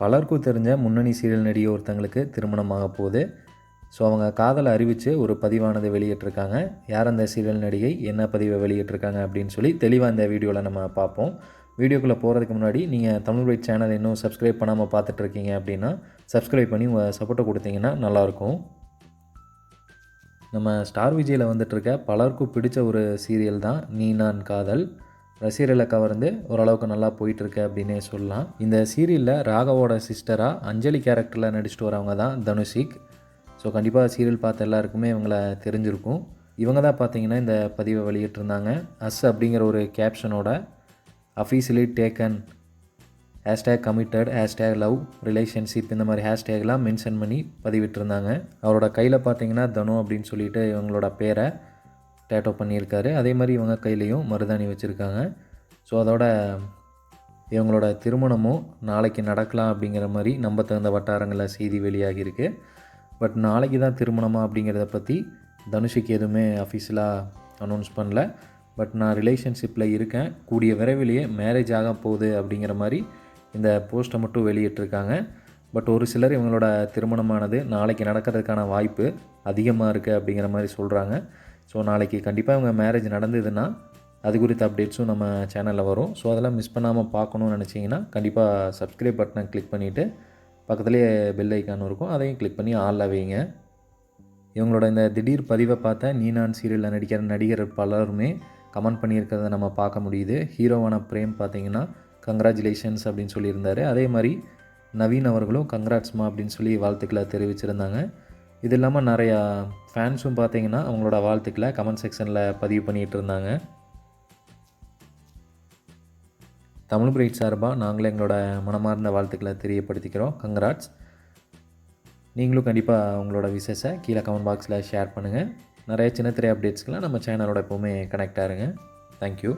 பலருக்கும் தெரிஞ்ச முன்னணி சீரியல் நடிகை ஒருத்தங்களுக்கு திருமணமாக போகுது. ஸோ அவங்க காதலை அறிவித்து ஒரு பதிவானதை வெளியிட்டிருக்காங்க. யார் அந்த சீரியல் நடிகை என்ன பதிவை வெளியிட்டிருக்காங்க அப்படின்னு சொல்லி தெளிவாக இந்த வீடியோவில் நம்ம பார்ப்போம். வீடியோக்குள்ளே போகிறதுக்கு முன்னாடி நீங்கள் தமிழ் வைட் சேனல் இன்னும் சப்ஸ்கிரைப் பண்ணாமல் பார்த்துட்ருக்கீங்க அப்படின்னா சப்ஸ்கிரைப் பண்ணி உங்கள் சப்போர்ட்டை கொடுத்தீங்கன்னா நல்லாயிருக்கும். நம்ம ஸ்டார் விஜயில் வந்துட்டுருக்க பலருக்கும் பிடிச்ச ஒரு சீரியல் தான் நீ நான் காதல். ரசிகர்களை கவர்ந்து ஓரளவுக்கு நல்லா போயிட்டுருக்கு அப்படின்னே சொல்லலாம். இந்த சீரியலில் ராகவோட சிஸ்டராக அஞ்சலி கேரக்டரில் நடிச்சிட்டு வரவங்க தான் தனுஷிக். ஸோ கண்டிப்பாக சீரியல் பார்த்த எல்லாருக்குமே இவங்கள தெரிஞ்சிருக்கும். இவங்க தான் பார்த்தீங்கன்னா இந்த பதிவை வெளியிட்டிருந்தாங்க. அஸ் அப்படிங்கிற ஒரு கேப்ஷனோட officially taken hashtag committed hashtag love relationship இந்த மாதிரி ஹேஷ்டேக்லாம் மென்ஷன் பண்ணி பதிவிட்டிருந்தாங்க. அவரோட கையில் பார்த்தீங்கன்னா தனு அப்படின்னு சொல்லிட்டு இவங்களோட பேரை டேட்டோ பண்ணியிருக்காரு. அதே மாதிரி இவங்க கையிலையும் மருதாணி வச்சுருக்காங்க. ஸோ அதோட இவங்களோட திருமணமும் நாளைக்கு நடக்கலாம் அப்படிங்கிற மாதிரி நம்ப தகுந்த வட்டாரங்களில் செய்தி வெளியாகியிருக்கு. பட் நாளைக்கு தான் திருமணமா அப்படிங்கிறத பற்றி தனுஷுக்கு எதுவுமே அஃபீஷியலாக அனௌன்ஸ் பண்ணல. பட் நான் ரிலேஷன்ஷிப்பில் இருக்கேன். கூடிய விரைவிலேயே மேரேஜ் ஆக போகுது அப்படிங்கிற மாதிரி இந்த போஸ்ட்டை மட்டும் வெளியிட்டிருக்காங்க. பட் ஒரு சிலர் இவங்களோட திருமணமானது நாளைக்கு நடக்கிறதுக்கான வாய்ப்பு அதிகமாக இருக்குது அப்படிங்கிற மாதிரி சொல்கிறாங்க ஸோ நாளைக்கு கண்டிப்பாக இவங்க மேரேஜ் நடந்ததுன்னா அது குறித்த அப்டேட்ஸும் நம்ம சேனலில் வரும். ஸோ அதெல்லாம் மிஸ் பண்ணாமல் பார்க்கணுன்னு நினச்சிங்கன்னா கண்டிப்பாக சப்ஸ்கிரைப் பட்டனை கிளிக் பண்ணிவிட்டு பக்கத்துலேயே பெல் ஐக்கான் இருக்கும். அதையும் கிளிக் பண்ணி ஆளில் வைங்க. இவங்களோட இந்த திடீர் பதிவை பார்த்த நீ நான் சீரியலில் நடிக்கிற நடிகர் பலருமே கமெண்ட் பண்ணியிருக்கிறத நம்ம பார்க்க முடியுது. ஹீரோவான பிரேம் பார்த்தீங்கன்னா கங்க்ராச்சுலேஷன்ஸ் அப்படின்னு சொல்லியிருந்தார். அதே மாதிரி நவீன் அவர்களும் கங்க்ராட்ஸ்மா அப்படின்னு சொல்லி வாழ்த்துக்களை தெரிவிச்சிருந்தாங்க. இது இல்லாமல் நிறையா ஃபேன்ஸும் பார்த்தீங்கன்னா அவங்களோட வாழ்த்துக்களை கமெண்ட் செக்ஷனில் பதிவு பண்ணிகிட்டு இருந்தாங்க. தமிழ் பிரைட் சார்பாக நாங்களும் எங்களோட மனமார்ந்த வாழ்த்துக்களை தெரியப்படுத்திக்கிறோம். கங்க்ராட்ஸ் நீங்களும் கண்டிப்பாக உங்களோட விசேஷை கீழே கமெண்ட் பாக்ஸில் ஷேர் பண்ணுங்கள் நிறைய சின்ன திரை அப்டேட்ஸ்க்கெலாம் நம்ம சேனலோட எப்போவுமே கனெக்ட் ஆகுங்க தேங்க்யூ